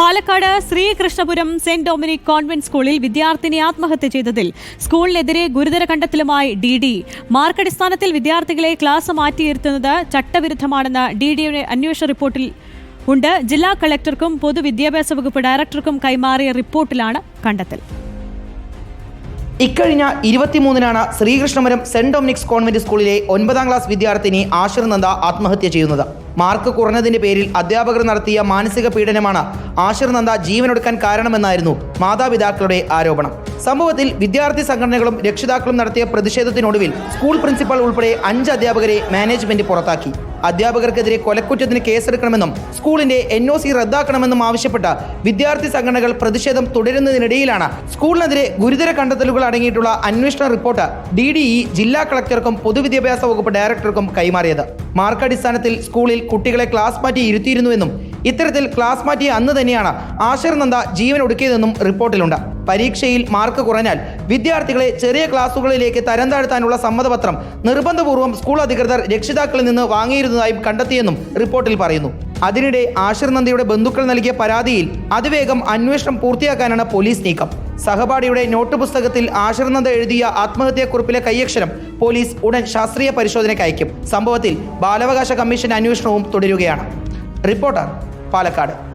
Palakkad Sreekrishnapuram saint Dominic convent സ്കൂളിൽ വിദ്യാർത്ഥിനി ആത്മഹത്യ ചെയ്തതിൽ സ്കൂളിനെതിരെ ഗുരുതര കണ്ടെത്തലുമായി ഡി ഡി. മാർക്കടിസ്ഥാനത്തിൽ വിദ്യാർത്ഥികളെ ക്ലാസ് മാറ്റിയിരുത്തുന്നത് ചട്ടവിരുദ്ധമാണെന്ന് ഡി ഡിയുടെ അന്വേഷണ റിപ്പോർട്ടിൽ ഉണ്ട്. ജില്ലാ കളക്ടർക്കും പൊതുവിദ്യാഭ്യാസ വകുപ്പ് ഡയറക്ടർക്കും കൈമാറിയ റിപ്പോർട്ടിലാണ് കണ്ടെത്തൽ. ഇക്കഴിഞ്ഞ ഇരുപത്തിമൂന്നിനാണ് ശ്രീകൃഷ്ണപുരം സെന്റ് ഡൊമിനിക്സ് കോൺവെന്റ് സ്കൂളിലെ ഒൻപതാം ക്ലാസ് വിദ്യാർത്ഥിനി ആശിർ നന്ദ ആത്മഹത്യ ചെയ്യുന്നത്. മാർക്ക് കുറഞ്ഞതിന്റെ പേരിൽ അധ്യാപകർ നടത്തിയ മാനസിക പീഡനമാണ് ആഷിർ നന്ദ ജീവനൊടുക്കാൻ കാരണമെന്നായിരുന്നു മാതാപിതാക്കളുടെ ആരോപണം. സംഭവത്തിൽ വിദ്യാർത്ഥി സംഘടനകളും രക്ഷിതാക്കളും നടത്തിയ പ്രതിഷേധത്തിനൊടുവിൽ സ്കൂൾ പ്രിൻസിപ്പൽ ഉൾപ്പെടെ അഞ്ച് അധ്യാപകരെ മാനേജ്മെന്റ് പുറത്താക്കി. അധ്യാപകർക്കെതിരെ കൊലക്കുറ്റത്തിന് കേസെടുക്കണമെന്നും സ്കൂളിന്റെ എൻ ഒ സി റദ്ദാക്കണമെന്നും ആവശ്യപ്പെട്ട് വിദ്യാർത്ഥി സംഘടനകൾ പ്രതിഷേധം തുടരുന്നതിനിടയിലാണ് സ്കൂളിനെതിരെ ഗുരുതര കണ്ടെത്തലുകൾ അടങ്ങിയിട്ടുള്ള അന്വേഷണ റിപ്പോർട്ട് ഡി ഡി ഇ ജില്ലാ കളക്ടർക്കും പൊതുവിദ്യാഭ്യാസ വകുപ്പ് ഡയറക്ടർക്കും കൈമാറിയത്. മാർക്കടിസ്ഥാനത്തിൽ സ്കൂളിൽ കുട്ടികളെ ക്ലാസ് മാറ്റി ഇരുത്തിയിരുന്നുവെന്നും ഇത്തരത്തിൽ ക്ലാസ് മാറ്റിയ അന്ന് തന്നെയാണ് ആശർ നന്ദ ജീവൻ ഒടുക്കിയതെന്നും റിപ്പോർട്ടിലുണ്ട്. പരീക്ഷയിൽ മാർക്ക് കുറഞ്ഞാൽ വിദ്യാർത്ഥികളെ ചെറിയ ക്ലാസുകളിലേക്ക് തരം താഴ്ത്താനുള്ള സമ്മതപത്രം നിർബന്ധപൂർവം സ്കൂൾ അധികൃതർ രക്ഷിതാക്കളിൽ നിന്ന് വാങ്ങിയിരുന്നതായും കണ്ടെത്തിയെന്നും റിപ്പോർട്ടിൽ പറയുന്നു. അതിനിടെ ആഷിർ നന്ദിയുടെ ബന്ധുക്കൾ നൽകിയ പരാതിയിൽ അതിവേഗം അന്വേഷണം പൂർത്തിയാക്കാനാണ് പോലീസ് നീക്കം. സഹപാഠിയുടെ നോട്ട് പുസ്തകത്തിൽ ആഷിർ നന്ദ എഴുതിയ ആത്മഹത്യാക്കുറിപ്പിലെ കൈയക്ഷരം പോലീസ് ഉടൻ ശാസ്ത്രീയ പരിശോധനയ്ക്ക് അയക്കും. സംഭവത്തിൽ ബാലാവകാശ കമ്മീഷൻ അന്വേഷണവും തുടരുകയാണ്. റിപ്പോർട്ടർ പാലക്കാട്.